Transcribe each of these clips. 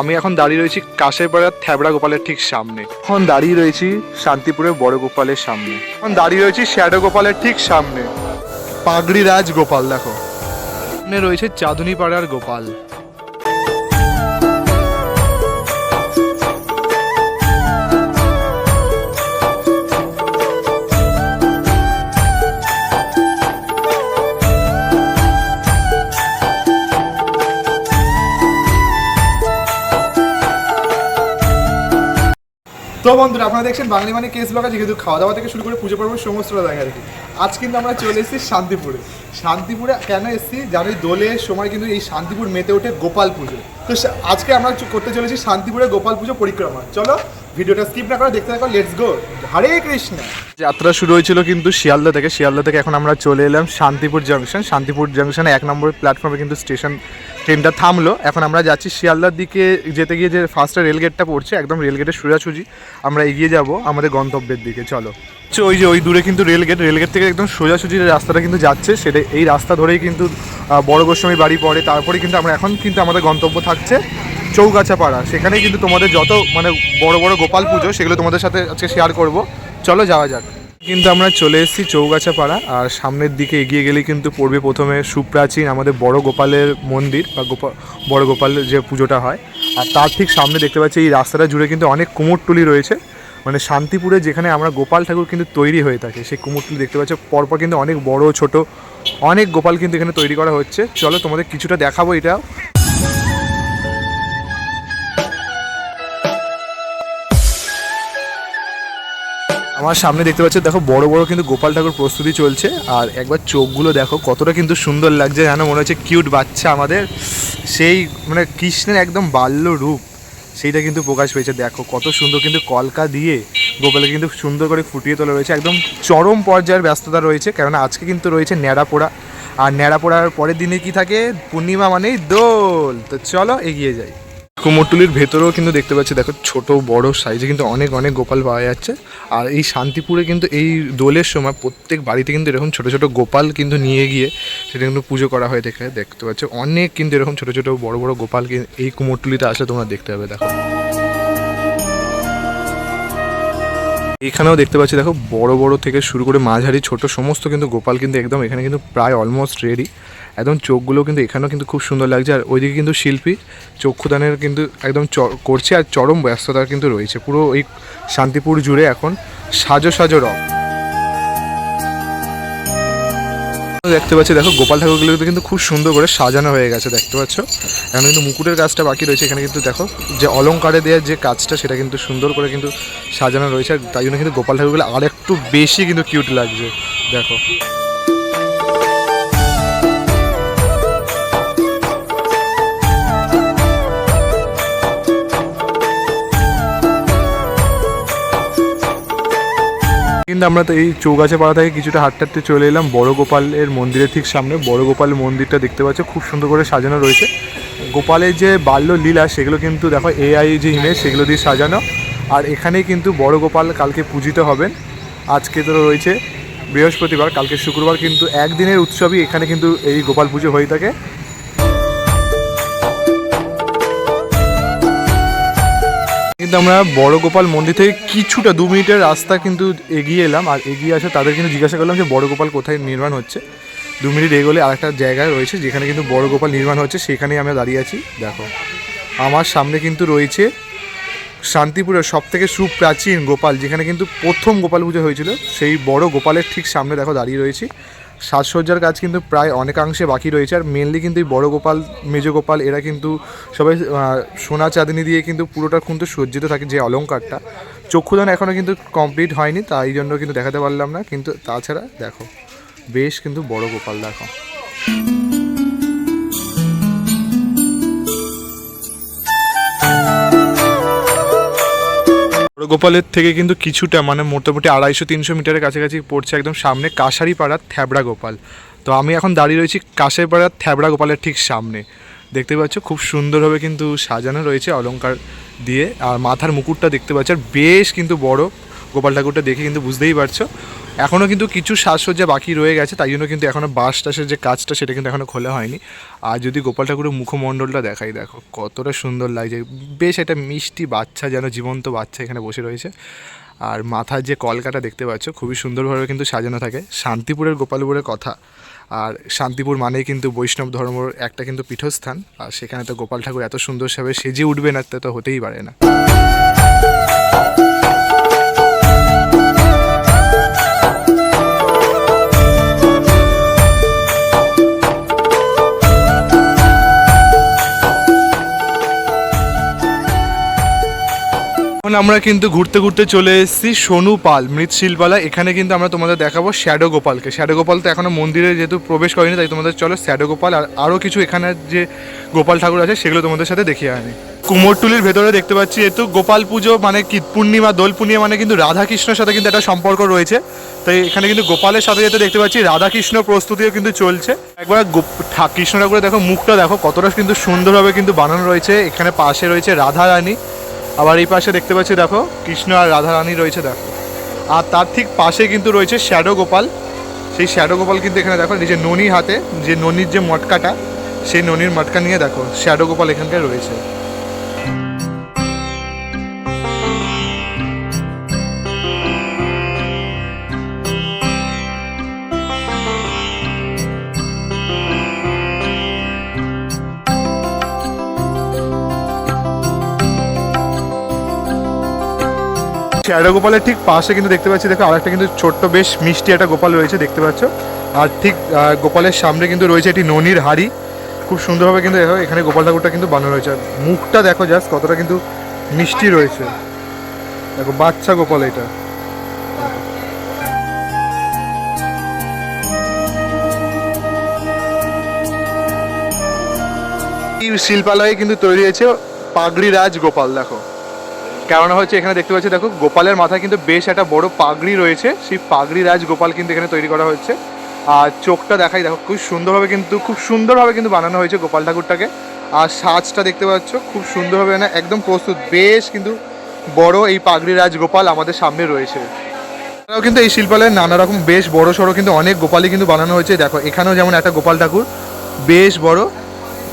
আমি এখন দাঁড়িয়ে রয়েছি কাশেপাড়ার থ্যাবড়া গোপালের ঠিক সামনে। এখন দাঁড়িয়ে রয়েছি শান্তিপুরের বড় গোপালের সামনে। এখন দাঁড়িয়ে রয়েছি শ্যাডো গোপালের ঠিক সামনে। পাগড়ি রাজ গোপাল, দেখো। রয়েছে চাঁদনি পাড়ার গোপাল। বন্ধুরা, আপনারা দেখছেন বাঙালি মানে কেস ব্লগ যেহেতু খাওয়া দাওয়া থেকে শুরু করে পুজো পর্ব সমস্তটা দেখা আর কি আজ কিন্তু আমরা চলে এসেছি শান্তিপুরে। শান্তিপুরে কেন এসেছি? জানো এই দোলের সময় কিন্তু এই শান্তিপুর মেতে ওঠে গোপাল পুজো। তো আজকে আমরা করতে চলেছি শান্তিপুরে গোপাল পুজো পরিক্রমা। চলো ভিডিওটা স্কিপ না করে দেখতে থাকো লেটস গো হরে কৃষ্ণ। যাত্রা শুরু হয়েছিল কিন্তু শিয়ালদা থেকে শিয়ালদা থেকে এখন আমরা চলে এলাম শান্তিপুর জাংশন শান্তিপুর জাংশনে এক নম্বর প্ল্যাটফর্মে কিন্তু স্টেশন ট্রেনটা থামলো। এখন আমরা যাচ্ছি শিয়ালদার দিকে, যেতে গিয়ে যে ফার্স্টে রেলগেটটা পড়ছে, একদম রেলগেটের সোজাসুজি, আমরা এগিয়ে যাব আমাদের গন্তব্যের দিকে, চলো। ওই যে ওই দূরে কিন্তু রেলগেট রেলগেট থেকে একদম সোজাসুজি রাস্তাটা কিন্তু যাচ্ছে, সেটা এই রাস্তা ধরেই কিন্তু বড় গোস্বামী বাড়ি পড়ে। তারপরে কিন্তু আমরা, এখন কিন্তু আমাদের গন্তব্য থাকছে চৌগাছা পাড়া সেখানেই কিন্তু তোমাদের যত মানে বড় বড় গোপাল পুজো, সেগুলো তোমাদের সাথে আজকে শেয়ার করব। চলো যাওয়া যাক। কিন্তু আমরা চলে এসেছি চৌগাছা পাড়া আর সামনের দিকে এগিয়ে গেলে কিন্তু পড়বে প্রথমে সুপ্রাচীন আমাদের বড় গোপালের মন্দির, বা গোপাল বড় গোপালের যে পুজোটা হয়। আর তার ঠিক সামনে দেখতে পাচ্ছি এই রাস্তাটা জুড়ে কিন্তু অনেক কুমোরটুলি রয়েছে। মানে শান্তিপুরে যেখানে আমরা গোপাল ঠাকুর কিন্তু তৈরি হয়ে থাকে, সেই কুমোরটুলি দেখতে পাচ্ছ। পরপর কিন্তু অনেক বড়, ছোট, অনেক গোপাল কিন্তু এখানে তৈরি করা হচ্ছে। চলো তোমাদের কিছুটা দেখাবো এটা আমার সামনে দেখতে পাচ্ছ, দেখো বড় বড় কিন্তু গোপাল ঠাকুর প্রস্তুতি চলছে। আর একবার চোখগুলো দেখো, কতটা কিন্তু সুন্দর লাগছে, যেন মনে হচ্ছে কিউট বাচ্চা আমাদের। সেই মানে কৃষ্ণের একদম বাল্য রূপ, সেইটা কিন্তু প্রকাশ পেয়েছে। দেখো কত সুন্দর কিন্তু কলকা দিয়ে গোপালে কিন্তু সুন্দর করে ফুটিয়ে তোলা রয়েছে। একদম চরম পর্যায়ের ব্যস্ততা রয়েছে, কেননা আজকে কিন্তু রয়েছে ন্যাড়া পোড়া আর ন্যাড়া পোড়ার পরের দিনে কি থাকে? পূর্ণিমা মানেই দোল। তো চলো এগিয়ে যাই। কুমোরটুলির ভেতরেও কিন্তু দেখতে পাচ্ছি, দেখো ছোট, বড় সাইজে কিন্তু অনেক অনেক গোপাল পাওয়া যাচ্ছে। আর এই শান্তিপুরে কিন্তু এই দোলের সময় প্রত্যেক বাড়িতে কিন্তু এরকম ছোট ছোট গোপাল কিন্তু নিয়ে গিয়ে সেটা কিন্তু পুজো করা হয়ে দেখে দেখতে পাচ্ছ। অনেক কিন্তু এরকম ছোট ছোট, বড় বড় গোপাল এই কুমোরটুলিতে আসলে তোমরা দেখতে পাবে, দেখো। এখানেও দেখতে পাচ্ছি, দেখো, বড় বড় থেকে শুরু করে মাঝারি, ছোট সমস্ত কিন্তু গোপাল কিন্তু একদম এখানে কিন্তু প্রায় অলমোস্ট রেডি একদম চোখগুলো কিন্তু এখানেও কিন্তু খুব সুন্দর লাগছে। আর ওইদিকে কিন্তু শিল্পী চক্ষুদানের কিন্তু একদম করছে আর চরম ব্যস্ততা কিন্তু রয়েছে। পুরো ওই শান্তিপুর জুড়ে এখন সাজো সাজো রং। দেখতে পাচ্ছি, দেখো গোপাল ঠাকুরগুলো কিন্তু খুব সুন্দর করে সাজানো হয়ে গেছে, দেখতে পাচ্ছ? এখন কিন্তু মুকুটের কাজটা বাকি রয়েছে, এখানে কিন্তু দেখো, যে অলঙ্কারে দেওয়ার যে কাজটা, সেটা কিন্তু সুন্দর করে কিন্তু সাজানো রয়েছে তাই জন্য কিন্তু গোপাল ঠাকুরগুলো আর একটু বেশি কিন্তু কিউট লাগছে, দেখো। কিন্তু আমরা তো এই চৌগাছা পাড়া থেকে কিছুটা হাঁটতে হাঁটতে চলে এলাম। বড় গোপালের মন্দিরের ঠিক সামনে। বড় গোপালের মন্দিরটা দেখতে পাচ্ছ, খুব সুন্দর করে সাজানো রয়েছে। গোপালের যে বাল্য লীলা, সেগুলো কিন্তু দেখো এআই যে ইমেজ সেগুলো দিয়ে সাজানো। আর এখানেই কিন্তু বড় গোপাল কালকে পূজিত হবেন। আজকে তো রয়েছে বৃহস্পতিবার, কালকে শুক্রবার, কিন্তু একদিনের উৎসবই এখানে কিন্তু এই গোপাল পুজো হয়ে থাকে। কিন্তু আমরা বড় গোপাল মন্দির থেকে কিছুটা দু মিনিটের রাস্তা কিন্তু এগিয়ে এলাম, আর এগিয়ে আসে তাদের কিন্তু জিজ্ঞাসা করলাম যে বড় গোপাল কোথায় নির্মাণ হচ্ছে। দু মিনিট এগোলে আরেকটা জায়গায় রয়েছে, যেখানে কিন্তু বড় গোপাল নির্মাণ হচ্ছে, সেখানেই আমরা দাঁড়িয়ে আছি। দেখো, আমার সামনে কিন্তু রয়েছে শান্তিপুরের সব থেকে সুপ্রাচীন গোপাল, যেখানে কিন্তু প্রথম গোপাল পুজো হয়েছিল। সেই বড় গোপালের ঠিক সামনে দেখো দাঁড়িয়ে রয়েছি। সাজসজ্জার কাজ কিন্তু প্রায় অনেকাংশে বাকি রয়েছে। আর মেনলি কিন্তু এই বড় গোপাল, মেজ গোপাল, এরা কিন্তু সবাই সোনা চাঁদনি দিয়ে কিন্তু পুরোটা কিন্তু সজ্জিত থাকে যে অলঙ্কারটা চক্ষুদান এখনও কিন্তু কমপ্লিট হয়নি, তাই জন্য কিন্তু দেখাতে পারলাম না। কিন্তু তাছাড়া দেখো, বেশ কিন্তু বড় গোপাল, দেখো। গোপালের থেকে কিন্তু কিছুটা মানে মোটামুটি আড়াইশো, তিনশো মিটারের কাছাকাছি পড়ছে একদম সামনে কাশারি পাড়ার থ্যাবড়া গোপাল। তো আমি এখন দাঁড়িয়ে রয়েছি কাশারি পাড়ার থ্যাবড়া গোপালের ঠিক সামনে। দেখতে পাচ্ছ খুব সুন্দরভাবে কিন্তু সাজানো রয়েছে অলঙ্কার দিয়ে, আর মাথার মুকুটটা দেখতে পাচ্ছ, আর বেশ কিন্তু বড় গোপাল ঠাকুরটা দেখে কিন্তু বুঝতেই পারছ। এখনও কিন্তু কিছু সাজসজ্জা বাকি রয়ে গেছে, তাই জন্য কিন্তু এখনও বাস টাসের যে কাজটা সেটা কিন্তু এখনও খোলা হয়নি। আর যদি গোপাল ঠাকুরের মুখমণ্ডলটা দেখাই, দেখো কতটা সুন্দর লাগছে। বেশ একটা মিষ্টি বাচ্চা যেন জীবন্ত বাচ্চা এখানে বসে রয়েছে। আর মাথার যে কলকাটা দেখতে পাচ্ছ, খুবই সুন্দরভাবে কিন্তু সাজানো থাকে। শান্তিপুরের গোপালপুরের কথা, আর শান্তিপুর মানেই কিন্তু বৈষ্ণব ধর্মর একটা কিন্তু পীঠস্থান। আর সেখানে তো গোপাল ঠাকুর এত সুন্দরভাবে সেজে উঠবে না তা তো হতেই পারে না। এখন আমরা কিন্তু ঘুরতে ঘুরতে চলে এসেছি সোনু পাল, মৃৎশিল্পালা। এখানে কিন্তু আমরা তোমাদের দেখাবো শ্যাডো গোপালকে। শ্যাডো গোপাল তো এখনও মন্দিরে যেহেতু প্রবেশ করেনি, তাই তোমাদের চলো শ্যাডো গোপাল আর আরও কিছু এখানে যে গোপাল ঠাকুর আছে, সেগুলো তোমাদের সাথে দেখিয়ে আনি। কুমোরটুলির ভেতরে দেখতে পাচ্ছি যেহেতু গোপাল পুজো মানে কি, পূর্ণিমা, দোল পূর্ণিমা মানে কিন্তু রাধা কৃষ্ণের সাথে কিন্তু একটা সম্পর্ক রয়েছে। তাই এখানে কিন্তু গোপালের সাথে যেতে দেখতে পাচ্ছি, রাধাকৃষ্ণ প্রস্তুতিও কিন্তু চলছে। একবার কৃষ্ণ ঠাকুরের দেখো, মুখটা দেখো, কতটা কিন্তু সুন্দরভাবে কিন্তু বানানো রয়েছে। এখানে পাশে রয়েছে রাধা রানী আবার এই পাশে দেখতে পাচ্ছি, দেখো, কৃষ্ণ আর রাধারানী রয়েছে, দেখো। আর তার ঠিক পাশে কিন্তু রয়েছে শ্যাডো গোপাল। সেই শ্যাডো গোপাল কিন্তু এখানে দেখো, নিজের ননি হাতে, যে ননির যে মটকাটা, সেই ননির মটকা নিয়ে দেখো, শ্যাডো গোপাল এখানকার রয়েছে। শ্যাডো গোপালের ঠিক পাশে কিন্তু দেখতে পাচ্ছি, দেখো আরেকটা কিন্তু ছোট্ট বেশ মিষ্টি একটা গোপাল রয়েছে, দেখতে পাচ্ছ। আর ঠিক গোপালের সামনে কিন্তু রয়েছে একটি ননির হাড়ি। খুব সুন্দরভাবে কিন্তু দেখো এখানে গোপাল ঠাকুরটা কিন্তু বানানো রয়েছে। মুখটা দেখো জাস্ট কতটা কিন্তু মিষ্টি রয়েছে। দেখো, বাচ্চা গোপাল এটা। শিল্পালয়ে কিন্তু তৈরি হয়েছে পাগড়ি রাজ গোপাল, দেখো। কেননা হচ্ছে এখানে দেখতে পাচ্ছি, দেখো, গোপালের মাথায় কিন্তু বেশ একটা বড় পাগড়ি রয়েছে। সেই পাগড়ি রাজ গোপাল কিন্তু এখানে তৈরি করা হচ্ছে আর চোখটা দেখাই, দেখো, খুব সুন্দরভাবে কিন্তু, খুব সুন্দরভাবে কিন্তু বানানো হয়েছে গোপাল ঠাকুরটাকে। আর সাজটা দেখতে পাচ্ছ, খুব সুন্দরভাবে না, একদম প্রস্তুত। বেশ কিন্তু বড় এই পাগড়ি রাজ গোপাল আমাদের সামনে রয়েছে। এছাড়াও কিন্তু এই শিল্পালয়ে নানা রকম বেশ বড় সড়ো কিন্তু অনেক গোপালই কিন্তু বানানো হয়েছে। দেখো, এখানেও যেমন একটা গোপাল ঠাকুর, বেশ বড়।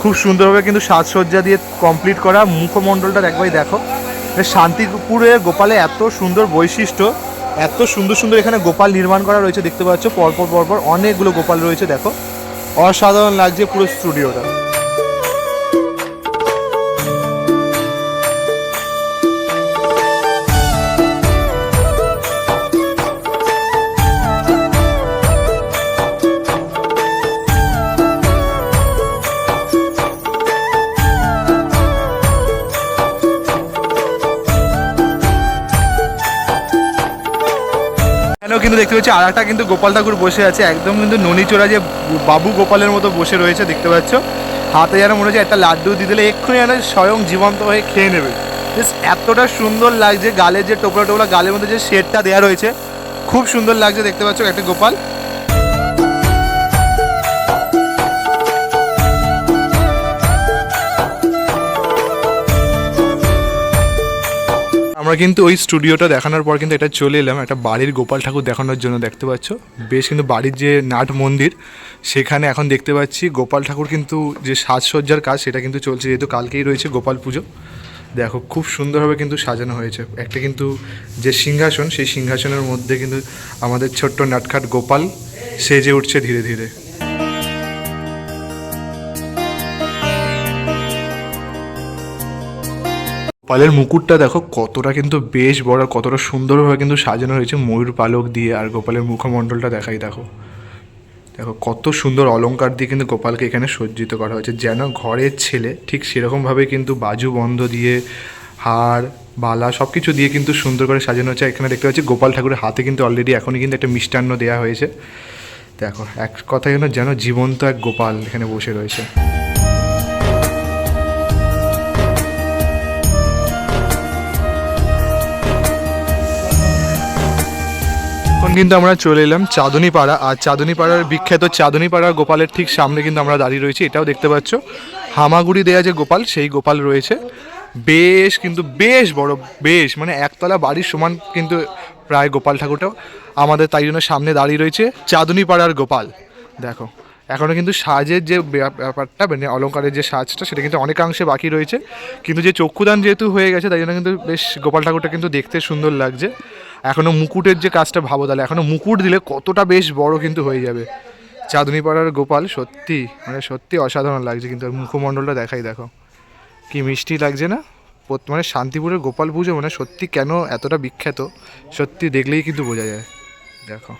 খুব সুন্দরভাবে কিন্তু সাজসজ্জা দিয়ে কমপ্লিট করা। মুখমণ্ডলটা একবারই দেখো। মানে শান্তিপুরে গোপালে এত সুন্দর বৈশিষ্ট্য, এত সুন্দর সুন্দর এখানে গোপাল নির্মাণ করা রয়েছে, দেখতে পাচ্ছ, পরপর পরপর অনেকগুলো গোপাল রয়েছে, দেখো। অসাধারণ লাগছে পুরো স্টুডিওটা। কিন্তু দেখতে পাচ্ছি আর একটা কিন্তু গোপাল ঠাকুর বসে আছে। একদম কিন্তু ননিচোরা যে বাবু গোপালের মতো বসে রয়েছে, দেখতে পাচ্ছ। হাতে যেন মনে হচ্ছে একটা লাড্ডু দিয়ে দিলে এক্ষুনি যেন স্বয়ং জীবন্ত হয়ে খেয়ে নেবে। বেশ, এতটা সুন্দর লাগছে গালে যে টোপলা টোপলা, গালের মধ্যে যে শেডটা দেওয়া রয়েছে। খুব সুন্দর লাগছে, দেখতে পাচ্ছ একটা গোপাল। আমরা কিন্তু ওই স্টুডিওটা দেখানোর পর কিন্তু এটা চলে এলাম, একটা বাড়ির গোপাল ঠাকুর দেখানোর জন্য, দেখতে পাচ্ছ? বেশ কিন্তু বাড়ির যে নাট মন্দির, সেখানে এখন দেখতে পাচ্ছি গোপাল ঠাকুর কিন্তু যে সাজসজ্জার কাজ, সেটা কিন্তু চলছে, যেহেতু কালকেই রয়েছে গোপাল পুজো। দেখো, খুব সুন্দরভাবে কিন্তু সাজানো হয়েছে। একটা কিন্তু যে সিংহাসন, সেই সিংহাসনের মধ্যে কিন্তু আমাদের ছোট্ট নাটখাট গোপাল সেজে উঠছে ধীরে ধীরে। পালের মুকুটটা দেখো, কতটা কিন্তু বেশ বড় আর কতটা সুন্দরভাবে কিন্তু সাজানো হয়েছে ময়ূর পালক দিয়ে আর গোপালের মুখমণ্ডলটা দেখাই দেখো। দেখো, কত সুন্দর অলংকার দিয়ে কিন্তু গোপালকে এখানে সজ্জিত করা হয়েছে। যেন ঘরের ছেলে, ঠিক সেরকমভাবে কিন্তু বাজু বন্ধ দিয়ে, হার, বালা সব কিছু দিয়ে কিন্তু সুন্দর করে সাজানো হচ্ছে এখানে দেখতে পাচ্ছি গোপাল ঠাকুরের হাতে কিন্তু অলরেডি এখনই কিন্তু একটা মিষ্টান্ন দেওয়া হয়েছে। দেখো, এক কথা যেন যেন জীবন্ত এক গোপাল এখানে বসে রয়েছে। কিন্তু আমরা চলে এলাম চাঁদনী পাড়া আর চাঁদনী পাড়ার বিখ্যাত চাঁদনী পাড়ার গোপালের ঠিক সামনে কিন্তু আমরা দাঁড়িয়ে রয়েছি, এটাও দেখতে পাচ্ছ। হামাগুড়ি দেয়া যে গোপাল, সেই গোপাল রয়েছে। বেশ কিন্তু বেশ বড়, বেশ মানে একতলা বাড়ির সমান কিন্তু প্রায় গোপাল ঠাকুরটাও আমাদের তাই জন্য সামনে দাঁড়িয়ে রয়েছে চাঁদনি পাড়ার গোপাল। দেখো এখনও কিন্তু সাজের যে ব্যাপ- ব্যাপারটা মানে অলঙ্কারের যে সাজটা, সেটা কিন্তু অনেকাংশে বাকি রয়েছে। কিন্তু যে চক্ষুদান যেহেতু হয়ে গেছে, তাই জন্য কিন্তু বেশ গোপাল ঠাকুরটা কিন্তু দেখতে সুন্দর লাগছে। এখনও মুকুটের যে কাজটা ভাবো তাহলে এখনও মুকুট দিলে কতটা বেশ বড় কিন্তু হয়ে যাবে। চাঁদনি পাড়ার গোপাল সত্যি মানে সত্যি অসাধারণ লাগছে কিন্তু মুখমণ্ডলটা দেখাই দেখো। কি মিষ্টি লাগছে না? মানে শান্তিপুরের গোপাল পুজো মানে সত্যি কেন এতটা বিখ্যাত, সত্যি দেখলেই কিন্তু বোঝা যায়। দেখো।